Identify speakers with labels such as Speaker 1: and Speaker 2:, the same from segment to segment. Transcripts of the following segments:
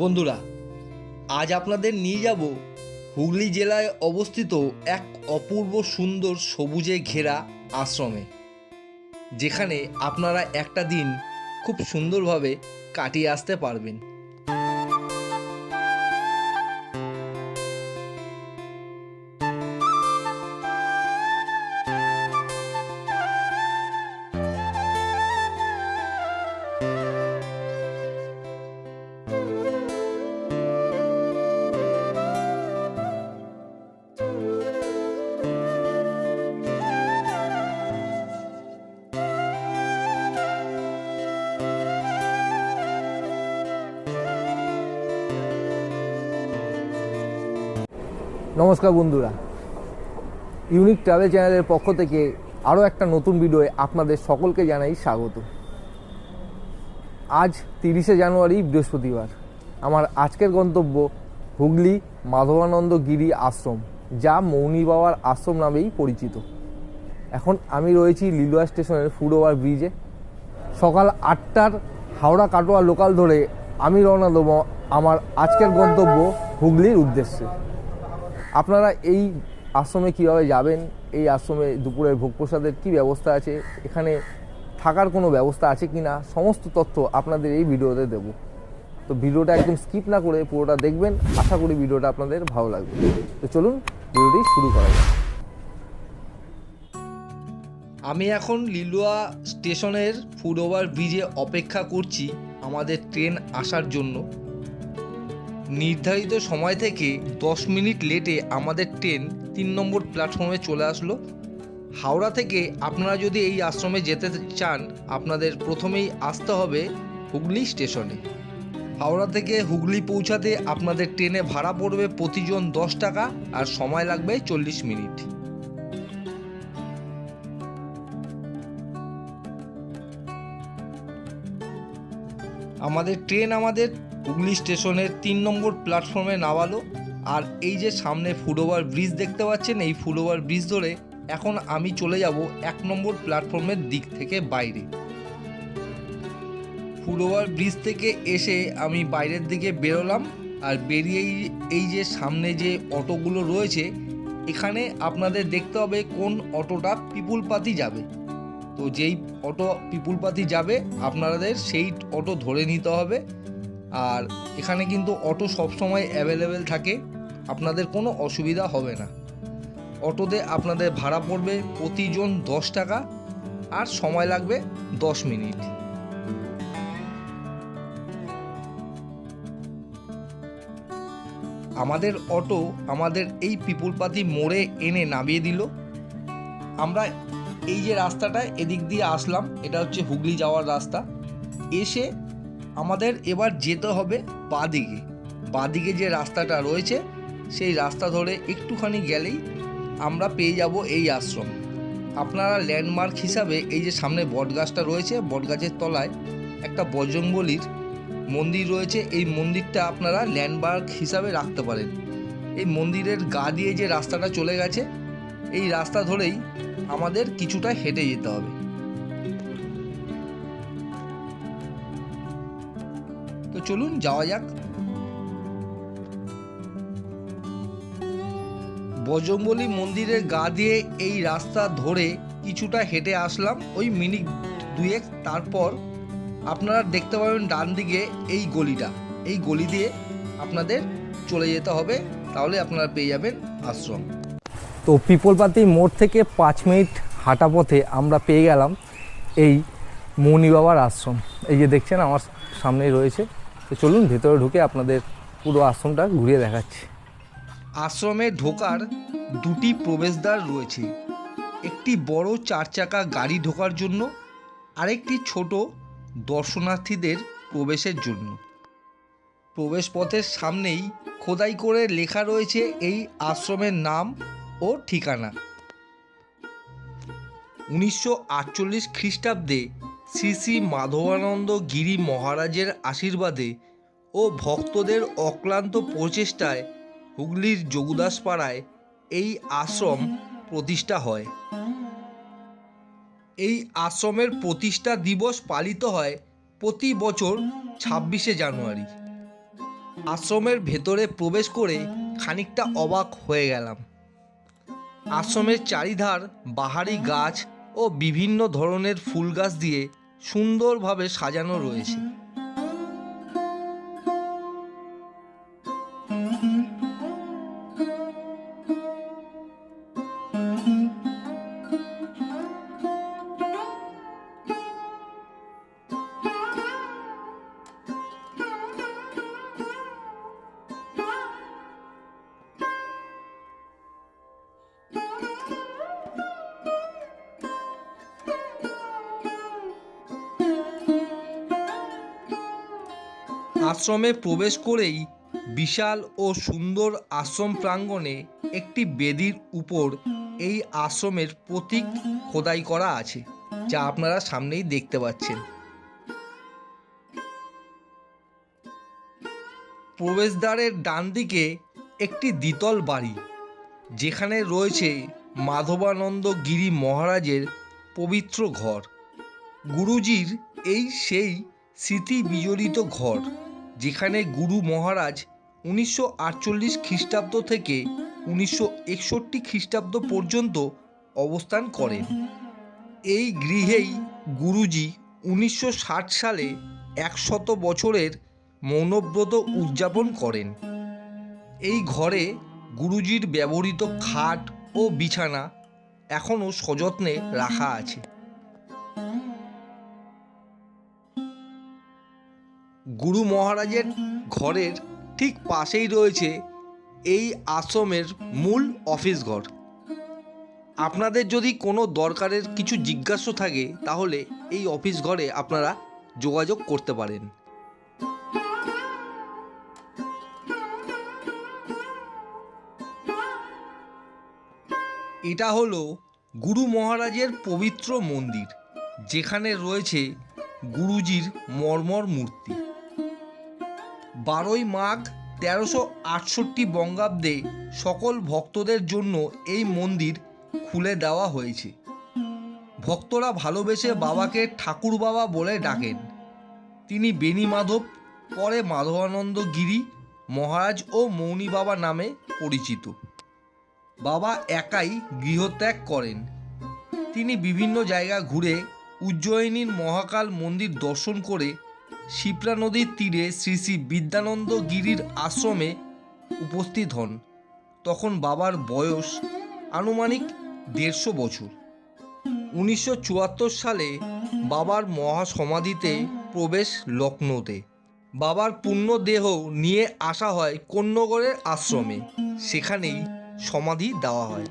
Speaker 1: বন্ধুরা, আজ আপনাদের নিয়ে যাব হুগলি জেলায় অবস্থিত এক অপূর্ব সুন্দর সবুজে ঘেরা আশ্রমে, যেখানে আপনারা একটা দিন খুব সুন্দরভাবে কাটিয়ে আসতে পারবেন।
Speaker 2: নমস্কার বন্ধুরা। ইউনিক ট্রাভেল চ্যানেলের পক্ষ থেকে আরও একটা নতুন ভিডিওয়ে আপনাদের সকলকে জানাই স্বাগত। আজ তিরিশে জানুয়ারি, বৃহস্পতিবার। আমার আজকের গন্তব্য হুগলি মাধবানন্দ গিরি আশ্রম, যা মৌনি বাবার আশ্রম নামেই পরিচিত। এখন আমি রয়েছি লিলুয়া স্টেশনের ফুড ওভার ব্রিজে। সকাল আটটার হাওড়া কাটোয়া লোকাল ধরে আমি রওনা দেবো আমার আজকের গন্তব্য হুগলির উদ্দেশ্যে। আপনারা এই আশ্রমে কীভাবে যাবেন? এই আশ্রমে দুপুরের ভোগ প্রসাদের কী ব্যবস্থা আছে? এখানে থাকার কোনো ব্যবস্থা আছে কি না? সমস্ত তথ্য আপনাদের এই ভিডিওতে দেব। তো ভিডিওটা একদম স্কিপ না করে পুরোটা দেখবেন। আশা করি ভিডিওটা আপনাদের ভালো লাগবে। তো চলুন ভিডিওটি শুরু করা যাক।
Speaker 1: আমি এখন লিলুয়া স্টেশনের ফুড ওভার ব্রিজে অপেক্ষা করছি আমাদের ট্রেন আসার জন্য। নির্ধারিত সময় থেকে দশ মিনিট লেটে আমাদের ট্রেন তিন নম্বর প্ল্যাটফর্মে চলে আসলো। হাওড়া থেকে আপনারা যদি এই আশ্রমে যেতে চান, আপনাদের প্রথমেই আসতে হবে হুগলি স্টেশনে। হাওড়া থেকে হুগলি পৌঁছাতে আপনাদের ট্রেনে ভাড়া পড়বে প্রতিজন দশ টাকা আর সময় লাগবে চল্লিশ মিনিট। আমাদের ট্রেন আমাদের হুগলি স্টেশনের তিন নম্বর প্ল্যাটফর্মে নামালো আর এই যে সামনে ফুটওভার ব্রিজ দেখতে পাচ্ছেন, এই ফুটওভার ব্রিজ ধরে এখন আমি চলে যাব এক নম্বর প্ল্যাটফর্মের দিক থেকে বাইরে। ফুটওভার ব্রিজ থেকে এসে আমি বাইরের দিকে বেরোলাম আর বেরিয়েই এই যে সামনে যে অটোগুলো রয়েছে, এখানে আপনাদের দেখতে হবে কোন অটোটা পিপুলপাতি যাবে। তো যেই অটো পিপুলপাতি যাবে, আপনাদের সেই অটো ধরে নিতে হবে। আর এখানে কিন্তু অটো সবসময় অ্যাভেলেবেল থাকে। আপনাদের কোনো অসুবিধা হবে না। অটোতে আপনাদের ভাড়া পড়বে প্রতিজন দশ টাকা আর সময় লাগবে দশ মিনিট। আমাদের অটো আমাদের এই পিপুলপাতি মোড়ে এনে নামিয়ে দিল। আমরা এই যে রাস্তাটা এদিক দিয়ে আসলাম, এটা হচ্ছে হুগলি যাওয়ার রাস্তা। এসে আমাদের এবার যেতে হবে বাদিকে। বাদিকে যে রাস্তাটা রয়েছে, সেই রাস্তা ধরে একটুখানি গেলেই আমরা পেয়ে যাব এই আশ্রম। আপনারা ল্যান্ডমার্ক হিসাবে এই যে সামনে বটগাছটা রয়েছে, বটগাছের তলায় একটা বজরংবলির মন্দির রয়েছে। এই মন্দিরটা আপনারা ল্যান্ডমার্ক হিসাবে রাখতে পারেন। এই মন্দিরের গা দিয়ে যে রাস্তাটা চলে গেছে, এই রাস্তা ধরেই আমাদের কিছুটা হেঁটে যেতে হবে। চলুন, যাওয়া যাক। বজরংবলী মন্দিরের গা দিয়ে এই রাস্তা ধরে কিছুটা হেঁটে আসলাম। ওই মিনিট দুয়েক তারপর আপনারা দেখতে পাবেন ডান দিকে এই গলিটা। এই গলি দিয়ে আপনাদের চলে যেতে হবে, তাহলে আপনারা পেয়ে যাবেন আশ্রম।
Speaker 2: তো পিপলপাতি মোড় থেকে পাঁচ মিনিট হাঁটা পথে আমরা পেয়ে গেলাম এই মৌনি বাবার আশ্রম। এই যে দেখছেন, আমার সামনেই রয়েছে। তো চলুন, ভেতরে ঢুকে আপনাদের পুরো আশ্রমটা ঘুরিয়ে দেখাচ্ছি।
Speaker 1: আশ্রমে ঢোকার দুটি প্রবেশদ্বার রয়েছে। একটি বড় চার চাকা গাড়ি ঢোকার জন্য, আরেকটি ছোট দর্শনার্থীদের প্রবেশের জন্য। প্রবেশপথের সামনেই খোদাই করে লেখা রয়েছে এই আশ্রমের নাম ও ঠিকানা। উনিশশো আটচল্লিশ খ্রিস্টাব্দে শ্রী শ্রী মাধবানন্দ গিরি মহারাজের আশীর্বাদে ও ভক্তদের অক্লান্ত প্রচেষ্টায় হুগলির যোগদাসপাড়ায় এই আশ্রম প্রতিষ্ঠা হয়। এই আশ্রমের প্রতিষ্ঠা দিবস পালিত হয় প্রতি বছর ছাব্বিশে জানুয়ারি। আশ্রমের ভেতরে প্রবেশ করে খানিকটা অবাক হয়ে গেলাম। আশ্রমের চারিধার বাহারি গাছ ও বিভিন্ন ধরনের ফুল গাছ দিয়ে সুন্দরভাবে সাজানো রয়েছে। আশ্রমে প্রবেশ করেই বিশাল ও সুন্দর আশ্রম প্রাঙ্গণে একটি বেদির উপর এই আশ্রমের প্রতীক খোদাই করা আছে, যা আপনারা সামনেই দেখতে পাচ্ছেন। প্রবেশদ্বারের ডান দিকে একটি দ্বিতল বাড়ি, যেখানে রয়েছে মাধবানন্দ গিরি মহারাজের পবিত্র ঘর। গুরুজির এই সেই স্মৃতি বিজড়িত ঘর। যেখানে গুরু মহারাজ উনিশশো আটচল্লিশ খ্রিস্টাব্দ থেকে উনিশশো একষট্টি খ্রিস্টাব্দ পর্যন্ত অবস্থান করেন। এই গৃহেই গুরুজি উনিশশো ষাট সালে একশত বছরের মৌনব্রত উদযাপন করেন। এই ঘরে গুরুজির ব্যবহৃত খাট ও বিছানা এখনও সযত্নে রাখা আছে। গুরু মহারাজের ঘরের ঠিক পাশেই রয়েছে এই আশ্রমের মূল অফিস ঘর। আপনাদের যদি কোনো দরকারের কিছু জিজ্ঞাসা থাকে, তাহলে এই অফিস ঘরে আপনারা যোগাযোগ করতে পারেন। এটা হলো গুরু মহারাজের পবিত্র মন্দির, যেখানে রয়েছে গুরুজির মর্মর মূর্তি। বারোই মাঘ তেরোশো আটষট্টি বঙ্গাব্দে সকল ভক্তদের জন্য এই মন্দির খুলে দেওয়া হয়েছে। ভক্তরা ভালোবেসে বাবাকে ঠাকুর বাবা বলে ডাকেন। তিনি বেণী মাধব, পরে মাধবানন্দ গিরি, মহারাজ ও মৌনী বাবা নামে পরিচিত। বাবা একাই গৃহত্যাগ করেন। তিনি বিভিন্ন জায়গা ঘুরে উজ্জয়িনীর মহাকাল মন্দির দর্শন করে শিপ্রা নদীর তীরে শ্রী শ্রী বিদ্যানন্দ গিরির আশ্রমে উপস্থিত হন। তখন বাবার বয়স আনুমানিক দেড়শো বছর। উনিশশো চুয়াত্তর সালে বাবার মহাসমাধিতে প্রবেশ লখনৌতে বাবার পূর্ণ দেহ নিয়ে আসা হয় কন্যগড়ের আশ্রমে। সেখানেই সমাধি দেওয়া হয়।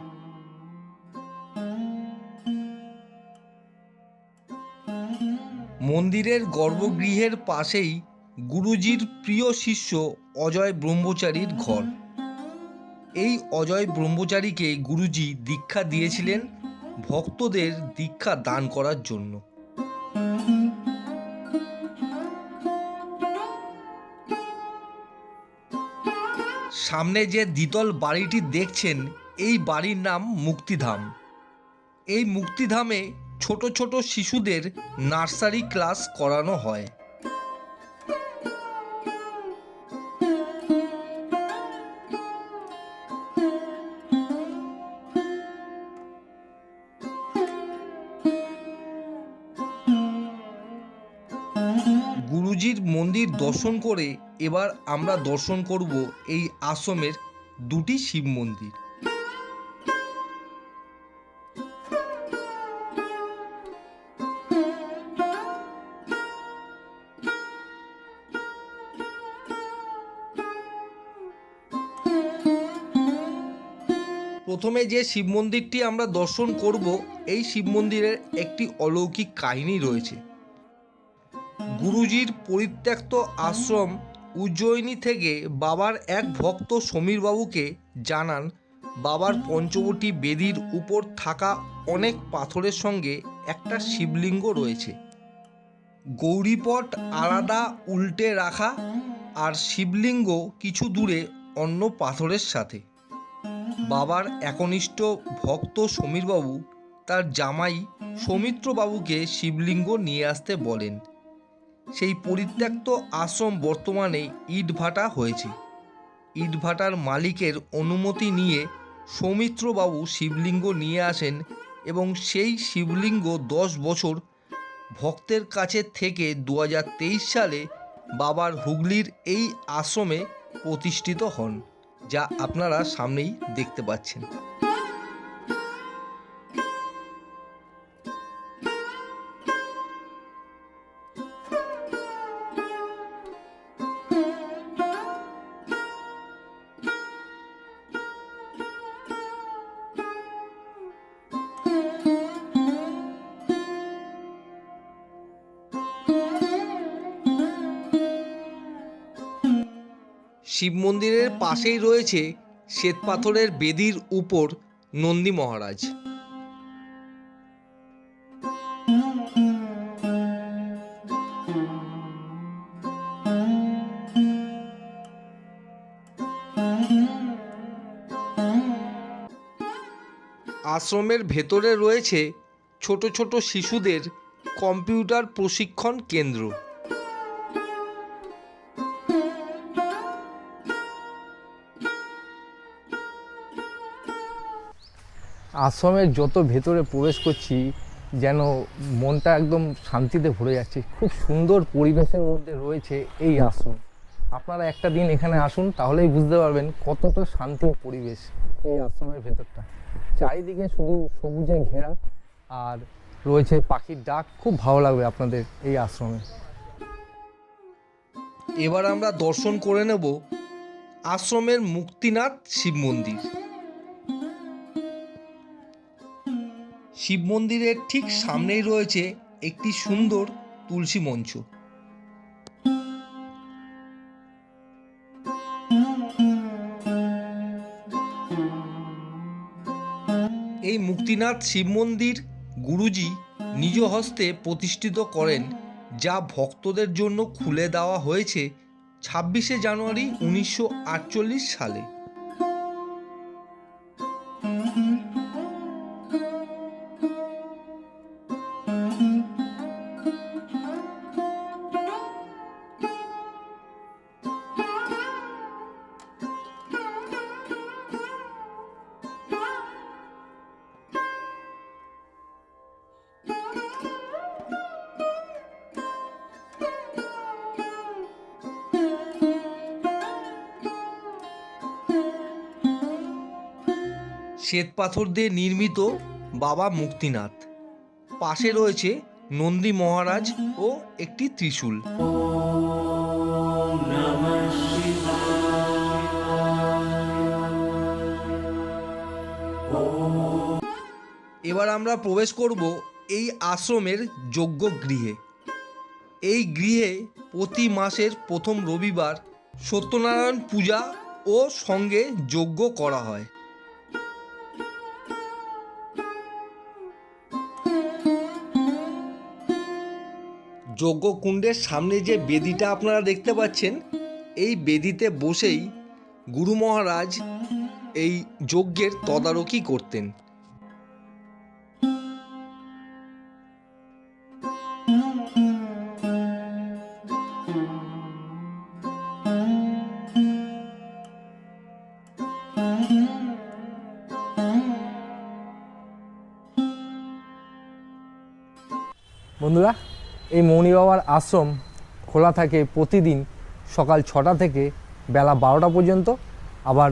Speaker 1: মন্দিরের গর্ভগৃহের পাশেই গুরুজির প্রিয় শিষ্য অজয় ব্রহ্মচারীর ঘর। এই অজয় ব্রহ্মচারীকে গুরুজি দীক্ষা দিয়েছিলেন ভক্তদের দীক্ষা দান করার জন্য। সামনে যে দ্বিতল বাড়িটি দেখছেন, এই বাড়ির নাম মুক্তিধাম। এই মুক্তিধামে ছোট ছোট শিশুদের নার্সারি ক্লাস করানো হয়। গুরুজির মন্দির দর্শন করে এবার আমরা দর্শন করব এই আশ্রমের দুটি শিব মন্দির। প্রথমে যে শিব মন্দিরটি আমরা দর্শন করব, এই শিব মন্দিরের একটি অলৌকিক কাহিনী রয়েছে। গুরুজির পরিত্যক্ত আশ্রম উজ্জয়িনী থেকে বাবার এক ভক্ত সমীরবাবুকে জানান, বাবার পঞ্চবটী বেদির উপর থাকা অনেক পাথরের সঙ্গে একটা শিবলিঙ্গ রয়েছে। গৌরীপট আলাদা উল্টে রাখা আর শিবলিঙ্গ কিছু দূরে অন্য পাথরের সাথে। বাবার একনিষ্ঠ ভক্ত সমীরবাবু তার জামাই সৌমিত্রবাবুকে শিবলিঙ্গ নিয়ে আসতে বলেন। সেই পরিত্যক্ত আশ্রম বর্তমানে ইটভাটা হয়েছে। ইটভাটার মালিকের অনুমতি নিয়ে সৌমিত্রবাবু শিবলিঙ্গ নিয়ে আসেন এবং সেই শিবলিঙ্গ দশ বছর ভক্তের কাছে থেকে দু হাজার তেইশ সালে বাবার হুগলির এই আশ্রমে প্রতিষ্ঠিত হন। যা আপনারা সামনেই দেখতে পাচ্ছেন। শিব মন্দিরের পাশেই রয়েছে শ্বেতপাথরের বেদির উপর নন্দী মহারাজ। আশ্রমের ভেতরে রয়েছে ছোট ছোট শিশুদের কম্পিউটার প্রশিক্ষণ কেন্দ্র।
Speaker 2: আশ্রমের যত ভেতরে প্রবেশ করছি, যেন মনটা একদম শান্তিতে ভরে যাচ্ছে। খুব সুন্দর পরিবেশের মধ্যে রয়েছে এই আশ্রম। আপনারা একটা দিন এখানে আসুন, তাহলেই বুঝতে পারবেন কতটা শান্তির পরিবেশ এই আশ্রমের ভেতরটা। চারিদিকে শুধু সবুজে ঘেরা, আর রয়েছে পাখির ডাক। খুব ভালো লাগবে আপনাদের এই আশ্রমে।
Speaker 1: এবার আমরা দর্শন করে নেব আশ্রমের মুক্তিনাথ শিব মন্দির। শিব মন্দিরের ঠিক সামনেই রয়েছে একটি সুন্দর তুলসী মঞ্চ। এই মুক্তিনাথ শিব মন্দির গুরুজি নিজ হস্তে প্রতিষ্ঠিত করেন, যা ভক্তদের জন্য খুলে দেওয়া হয়েছে ছাব্বিশে জানুয়ারি উনিশশো আটচল্লিশ সালে। শ্বেতপাথর দিয়ে নির্মিত বাবা মুক্তিনাথ। পাশে রয়েছে নন্দী মহারাজ ও একটি ত্রিশূল। এবার আমরা প্রবেশ করব এই আশ্রমের যজ্ঞ গৃহে। এই গৃহে প্রতি মাসের প্রথম রবিবার সত্যনারায়ণ পূজা ও সঙ্গে যজ্ঞ করা হয়। যজ্ঞকুণ্ডের সামনে যে বেদিটা আপনারা দেখতে পাচ্ছেন, এই বেদিতে বসেই গুরু মহারাজ এই যজ্ঞের তদারকি করতেন।
Speaker 2: বন্ধুরা এই মৌনি বাবার আশ্রম খোলা থাকে প্রতিদিন সকাল ছটা থেকে বেলা বারোটা পর্যন্ত, আবার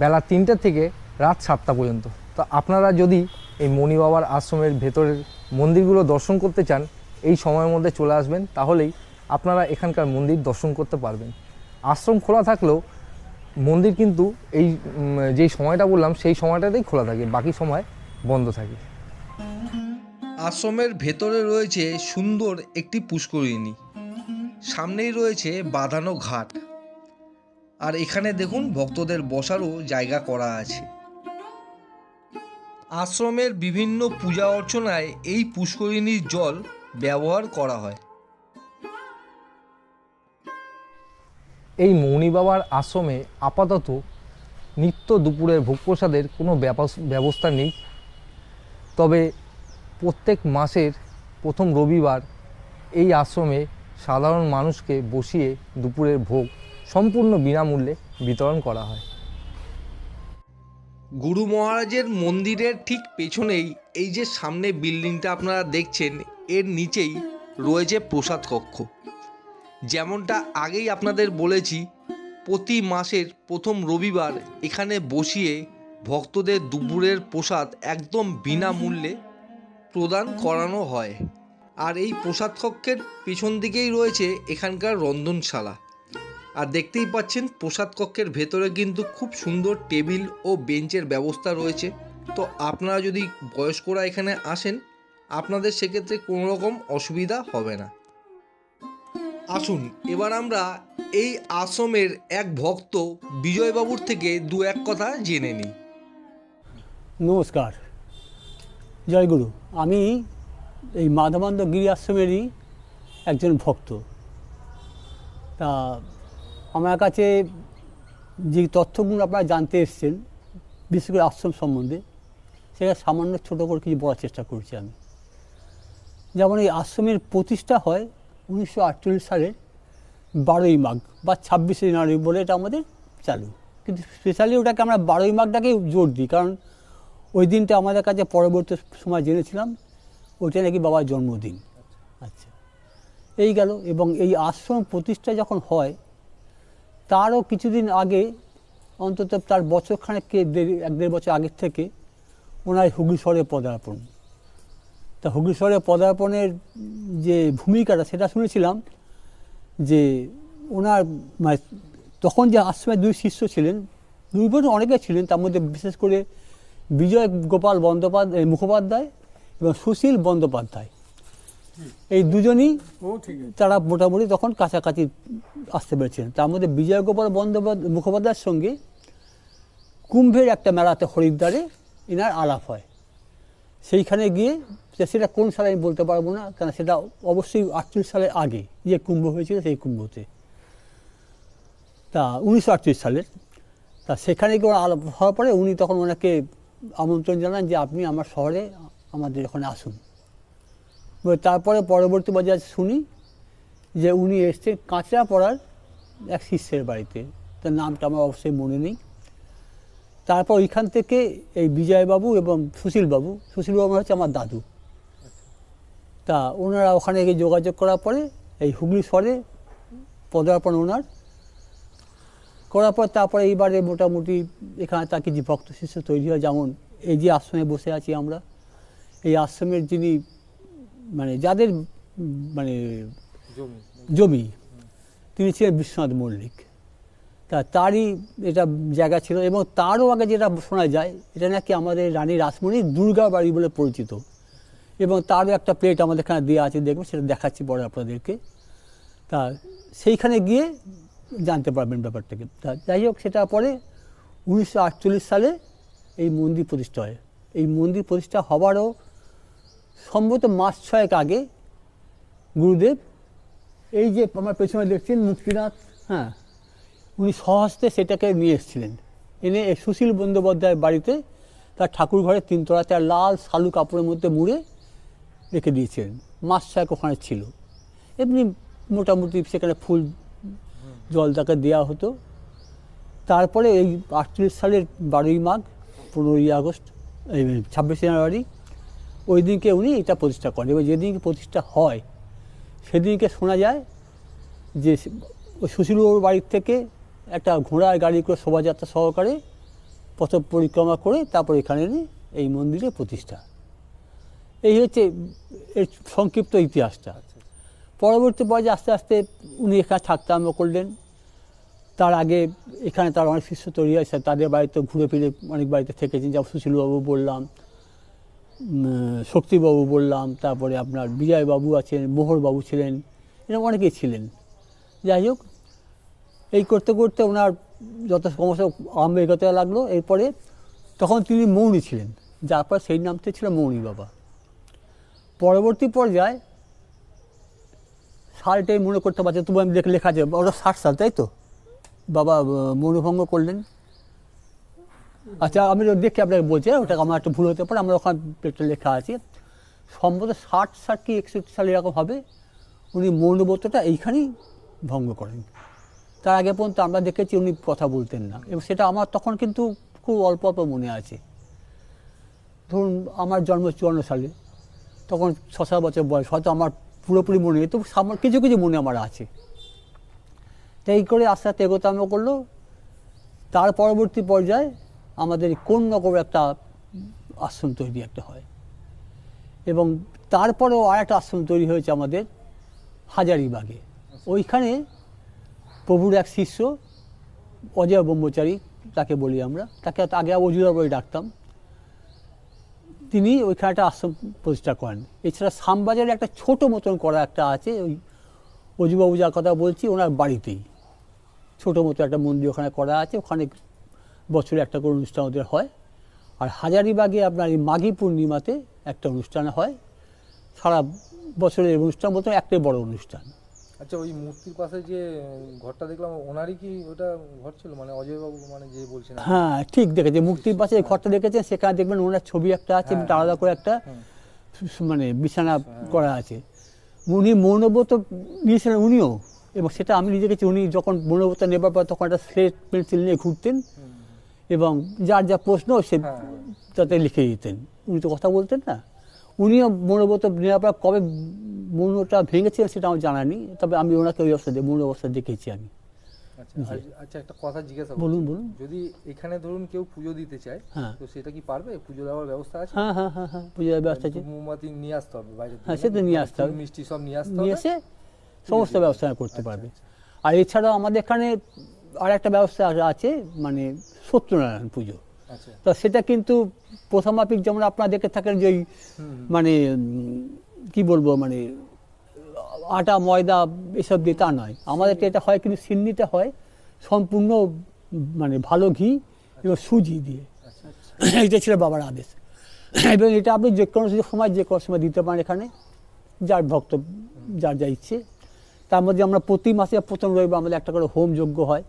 Speaker 2: বেলা তিনটে থেকে রাত সাতটা পর্যন্ত। তো আপনারা যদি এই মণি বাবার আশ্রমের ভেতরের মন্দিরগুলো দর্শন করতে চান, এই সময়ের মধ্যে চলে আসবেন, তাহলেই আপনারা এখানকার মন্দির দর্শন করতে পারবেন। আশ্রম খোলা থাকলেও মন্দির কিন্তু এই যেই সময়টা বললাম, সেই সময়টাতেই খোলা থাকে, বাকি সময় বন্ধ থাকে।
Speaker 1: আশ্রমের ভেতরে রয়েছে সুন্দর একটি পুষ্করিণী। সামনেই রয়েছে বাঁধানো ঘাট। আর এখানে দেখুন ভক্তদের বসারও জায়গা করা আছে। আশ্রমের বিভিন্ন পূজা অর্চনায় এই পুষ্করিণীর জল ব্যবহার করা হয়।
Speaker 2: এই মৌনি বাবার আশ্রমে আপাতত নিত্য দুপুরের ভোগ প্রসাদের কোনো ব্যবস্থা নেই। তবে প্রত্যেক মাসের প্রথম রবিবার এই আশ্রমে সাধারণ মানুষকে বসিয়ে দুপুরের ভোগ সম্পূর্ণ বিনামূল্যে বিতরণ করা হয়।
Speaker 1: গুরু মহারাজের মন্দিরের ঠিক পেছনেই এই যে সামনে বিল্ডিংটা আপনারা দেখছেন, এর নিচেই রয়েছে প্রসাদ কক্ষ। যেমনটা আগেই আপনাদের বলেছি, প্রতি মাসের প্রথম রবিবার এখানে বসিয়ে ভক্তদের দুপুরের প্রসাদ একদম বিনামূল্যে প্রদান করানো হয়। আর এই প্রসাদ কক্ষের পেছন দিকেই রয়েছে এখানকার রন্ধনশালা। আর দেখতেই পাচ্ছেন, প্রসাদ কক্ষের ভেতরে কিন্তু খুব সুন্দর টেবিল ও বেঞ্চের ব্যবস্থা রয়েছে। তো আপনারা যদি বয়স্করা এখানে আসেন, আপনাদের সেক্ষেত্রে কোনো রকম অসুবিধা হবে না। আসুন, এবার আমরা এই আশ্রমের এক ভক্ত বিজয়বাবুর থেকে দু এক কথা জেনে নিই।
Speaker 3: নমস্কার। জয়গুরু, আমি এই মাধবানন্দ গিরি আশ্রমেরই একজন ভক্ত। তা আমার কাছে যে তথ্যগুলো আপনারা জানতে এসছেন, বিশেষ করে আশ্রম সম্বন্ধে, সেটা সামান্য ছোটো করে কিছু বলার চেষ্টা করছি আমি। যেমন এই আশ্রমের প্রতিষ্ঠা হয় উনিশশো আটচল্লিশ সালের বারোই মাঘ বা ছাব্বিশে জানুয়ারি বলে এটা আমাদের চালু। কিন্তু স্পেশালি ওটাকে আমরা বারোই মাঘটাকেই জোর দিই, কারণ ওই দিনটা আমাদের কাছে পরবর্তী সময় জেনেছিলাম ওইটা নাকি বাবার জন্মদিন। আচ্ছা। এই গেল এবং এই আশ্রম প্রতিষ্ঠা যখন হয় তারও কিছুদিন আগে অন্তত তার বছরখানেক দেড় এক দেড় বছর আগের থেকে ওনার হুগলি শহরে পদার্পণ। তা হুগলি শহরে পদার্পণের যে ভূমিকাটা সেটা শুনেছিলাম যে ওনার মানে তখন যে আশ্রমের দুই শিষ্য ছিলেন দুই বোন অনেকে ছিলেন তার মধ্যে বিশেষ করে বিজয় গোপাল বন্দ্যোপাধ্যায় মুখোপাধ্যায় এবং সুশীল বন্দ্যোপাধ্যায়। এই দুজনই তারা মোটামুটি তখন কাছাকাছি আসতে পেরেছিলেন। তার মধ্যে বিজয় গোপাল বন্দ্যোপাধ্যায় মুখোপাধ্যায়ের সঙ্গে কুম্ভের একটা মেলাতে হরিদ্বারে এনার আলাপ হয়। সেইখানে গিয়ে সেটা কোন সালে আমি বলতে পারব না কারণ সেটা অবশ্যই আটচল্লিশ সালের আগে যে কুম্ভ হয়েছিল সেই কুম্ভতে। তা উনিশশো আটত্রিশ সালের। তা সেখানে গিয়ে আলাপ হওয়ার পরে উনি তখন ওনাকে আমন্ত্রণ জানান যে আপনি আমার শহরে আমাদের ওখানে আসুন। তারপরে পরবর্তী বাজার শুনি যে উনি এসছেন কাঁচরা পড়ার এক শিষ্যের বাড়িতে। তার নামটা আমার অবশ্যই মনে নেই। তারপর ওইখান থেকে এই বিজয়বাবু এবং সুশীলবাবু সুশীলবাবু হচ্ছে আমার দাদু। তা ওনারা ওখানে গিয়ে যোগাযোগ করার পরে এই হুগলি শহরে পদার্পণ ওনার করার পর তারপরে এইবারে মোটামুটি এখানে তাকে যে ভক্ত শিষ্য তৈরি হয় যেমন এই যে আশ্রমে বসে আছি আমরা এই আশ্রমের যিনি মানে যাদের মানে জমি। তিনি ছিলেন বিশ্বনাথ মল্লিক। তা তারই এটা জায়গা ছিল এবং তারও আগে যেটা শোনা যায় এটা নাকি আমাদের রানী রাসমণি দুর্গা বাড়ি বলে পরিচিত। এবং তারও একটা প্লেট আমাদের এখানে দেওয়া আছে দেখবেন সেটা দেখাচ্ছি পরে আপনাদেরকে। তা সেইখানে গিয়ে জানতে পারবেন ব্যাপারটাকে তা যাই হোক, সেটা পরে উনিশশো আটচল্লিশ সালে এই মন্দির প্রতিষ্ঠা হয়। এই মন্দির প্রতিষ্ঠা হবারও সম্ভবত মাস ছয়েক আগে গুরুদেব এই যে আমার পেছনে দেখছেন মুক্তিনাথ হ্যাঁ উনি সহস্তে সেটাকে নিয়ে এসেছিলেন। এনে সুশীল বন্দ্যোপাধ্যায়ের বাড়িতে তার ঠাকুর ঘরে তিনতলাতে আর লাল শালু কাপড়ের মধ্যে মুড়ে রেখে দিয়েছিলেন। মাস ছয়েক ওখানে ছিল। এমনি মোটামুটি সেখানে ফুল জল তাকে দেওয়া হতো। তারপরে এই আটচল্লিশ সালের বারোই মাঘ, পনেরোই আগস্ট, এই ছাব্বিশে জানুয়ারি, ওই দিনকে উনি এটা প্রতিষ্ঠা করেন। এবার যেদিনকে প্রতিষ্ঠা হয়, সেদিনকে শোনা যায় যে সুশীলবাবুর বাড়ির থেকে একটা ঘোড়ার গাড়ি করে শোভাযাত্রা সহকারে পথ পরিক্রমা করে তারপর এখানে এই মন্দিরে প্রতিষ্ঠা। এই হচ্ছে এর সংক্ষিপ্ত ইতিহাসটা। পরবর্তী পর্যায়ে আস্তে আস্তে উনি এখানে থাকতে আরম্ভ করলেন। তার আগে এখানে তার অনেক শিষ্য তৈরি হয়েছে। তাদের বাড়িতে ঘুরে ফিরে অনেক বাড়িতে থেকেছেন। যেমন সুশীলবাবু বললাম শক্তিবাবু বললাম, তারপরে আপনার বিজয়বাবু আছেন মোহরবাবু ছিলেন, এরকম অনেকেই ছিলেন। যাই হোক, এই করতে করতে ওনার যত সমস্যা আরম্ভ এগোতে লাগল। এরপরে তখন তিনি মৌনী ছিলেন। যার পর সেই নামতে ছিল মৌনী বাবা। পরবর্তী পর্যায়ে সালটাই মনে করতে পারছে তবু আমি দেখে লেখা আছে ওটা ষাট সাল, তাই তো? বাবা মৌনভঙ্গ করলেন। আচ্ছা আমি দেখে আপনাকে বলছি ওটা আমার একটু ভুল হতে পারে, আমরা ওখানে একটা লেখা আছে। সম্ভবত ষাট ষাট কি একষট্টি সালে এরকম হবে? উনি মৌনব্রতটা এইখানেই ভঙ্গ করেন। তার আগে পর্যন্ত আমরা দেখেছি উনি কথা বলতেন না। এবং সেটা আমার তখন কিন্তু খুব অল্প অল্প মনে আছে। ধরুন, আমার জন্ম চুয়ান্ন সালে। তখন ছ সাত বছর বয়স, হয়তো আমার পুরোপুরি মনে নেই। তো কিছু কিছু মনে আমার আছে। তাই এই করে আস্তে আস্তে এগোতে আরম্ভ করল। তার পরবর্তী পর্যায়ে আমাদের কোন নগর একটা আশ্রম তৈরি একটা হয়। এবং তারপরেও আর একটা আশ্রম তৈরি হয়েছে আমাদের হাজারিবাগে। ওইখানে প্রভুর এক শিষ্য, অজয় ব্রহ্মচারী, তাকে বলি আমরা, তাকে আগে অজুরা বলে ডাকতাম। তিনি ওইখানে একটা আশ্রম প্রতিষ্ঠা করেন। এছাড়া শ্যামবাজারে একটা ছোট মতন করা একটা আছে, ওই অজুবাবু যার কথা বলছি, ওনার বাড়িতেই। ছোট মতো একটা মন্দির ওখানে করা আছে, ওখানে বছরে একটা করে অনুষ্ঠান ওদের হয়। আর হাজারিবাগে আপনার এই মাঘী পূর্ণিমাতে একটা অনুষ্ঠান হয়। সারা বছরের অনুষ্ঠান বলতে একটাই বড় অনুষ্ঠান।
Speaker 4: আচ্ছা ওই মূর্তির পাশে যে ঘরটা দেখলাম ওনারই কি ওটা ঘর ছিল? মানে অজয়বাবু মানে যে বলছেন
Speaker 3: হ্যাঁ ঠিক দেখেছে। মূর্তির পাশে ঘরটা দেখেছেন সেখানে দেখবেন ওনার ছবি একটা আছে
Speaker 4: হ্যাঁ,
Speaker 3: আলাদা করে একটা মানে বিছানা করা আছে। উনি মৌনব্রত নিয়েছিলেন উনিও। এবং সেটা আমি নিজে গেছি উনি যখন মৌনব্রত নেবার পর তখন একটা স্লেট পেন্সিল নিয়ে ঘুরতেন এবং যার যা প্রশ্ন সে
Speaker 4: হ্যাঁ।
Speaker 3: তাতে লিখে দিতেন। উনি তো কথা বলতেন না। উনিও মৌনব্রত নেওয়ার পর কবে মৌনটা ভেঙেছিলেন সেটা আমার জানা নেই তবে আমি ওনাকে ওই অবস্থা মৌন অবস্থা দেখেছি আমি।
Speaker 4: আচ্ছা আচ্ছা একটা কথা জিজ্ঞাসা।
Speaker 3: বলুন বলুন।
Speaker 4: যদি এখানে ধরুন কেউ পুজো দিতে চায়
Speaker 3: হ্যাঁ।
Speaker 4: তো সেটা কি পারবে? পুজো দেওয়ার ব্যবস্থা আছে?
Speaker 3: হ্যাঁ হ্যাঁ হ্যাঁ হ্যাঁ পুজোর ব্যবস্থা আছে।
Speaker 4: মোমবাতি নিয়ে আসতে হবে বাইরে
Speaker 3: হ্যাঁ, সে তো নিয়ে আসতে হবে।
Speaker 4: মিষ্টি সব নিয়ে আসতে
Speaker 3: নিয়ে এসে সমস্ত ব্যবস্থা করতে পারবে। আর এছাড়াও আমাদের এখানে আর একটা ব্যবস্থা আছে মানে সত্যনারায়ণ পুজো।
Speaker 4: আচ্ছা
Speaker 3: তো সেটা কিন্তু প্রথমাপিক যেমন আপনারা দেখে থাকেন যে ওই মানে কি বলব মানে আটা ময়দা এসব দিয়ে তা নয়। আমাদেরকে এটা হয় কিন্তু সিন্নিতে হয় সম্পূর্ণ মানে ভালো ঘি এবং সুজি দিয়ে। এটা ছিল বাবার আদেশ। এবং এটা আপনি যে কোনো সময় যে কোনো সময় দিতে পারেন এখানে যার ভক্ত যার যা ইচ্ছে। তার মধ্যে আমরা প্রতি মাসে প্রথম রবিবার আমাদের একটা করে হোম যজ্ঞ হয়।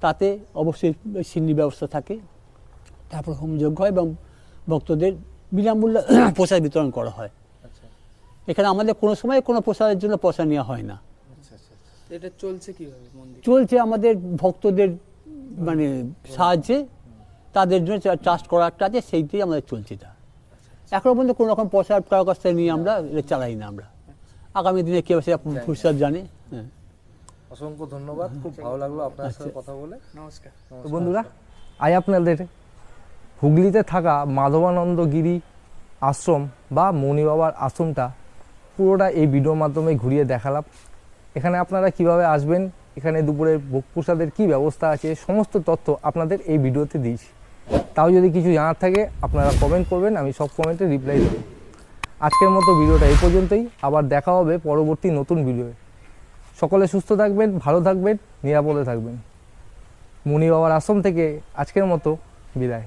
Speaker 3: তাতে অবশ্যই সিন্নি ব্যবস্থা থাকে। তারপর হোম যজ্ঞ হয় এবং ভক্তদের বিনামূল্যে প্রসাদ বিতরণ করা হয়।
Speaker 4: আচ্ছা।
Speaker 3: এখানে আমাদের কোনো সময় কোনো প্রসাদের জন্য পয়সা নেওয়া হয় না।
Speaker 4: আচ্ছা আচ্ছা
Speaker 5: এটা চলছে কীভাবে
Speaker 3: চলছে আমাদের ভক্তদের মানে সাহায্যে তাদের জন্য ট্রাস্ট করা একটা আছে সেইটাই আমাদের চলছে এটা। এখনও পর্যন্ত কোনো রকম পয়সা কারও কাছ থেকে নিয়ে আমরা এটা চালাই না আমরা। আগামী দিনে কেউ সেটা ফুরসাদ জানে। হ্যাঁ।
Speaker 4: অসংখ্য ধন্যবাদ খুব ভালো লাগল আপনার। সাথে কথা বলে।
Speaker 5: নমস্কার।
Speaker 2: বন্ধুরা আজ আপনাদের। হুগলিতে থাকা মাধবানন্দ গিরি আশ্রম বা মণি বাবার আশ্রমটা পুরোটা এই ভিডিওর মাধ্যমে ঘুরিয়ে দেখালাম। এখানে আপনারা কীভাবে আসবেন, এখানে দুপুরে ভোগ প্রসাদের কী ব্যবস্থা আছে, সমস্ত তথ্য আপনাদের এই ভিডিওতে দিয়েছি। তাও যদি কিছু জানার থাকে, আপনারা কমেন্ট করবেন, আমি সব কমেন্টে রিপ্লাই দেবো। আজকের মতো ভিডিওটা এই পর্যন্তই, আবার দেখা হবে পরবর্তী নতুন ভিডিওয়ে সকলে সুস্থ থাকবেন, ভালো থাকবেন, নিরাপদে থাকবেন। মুনি বাবার আশ্রম থেকে আজকের মতো বিদায়।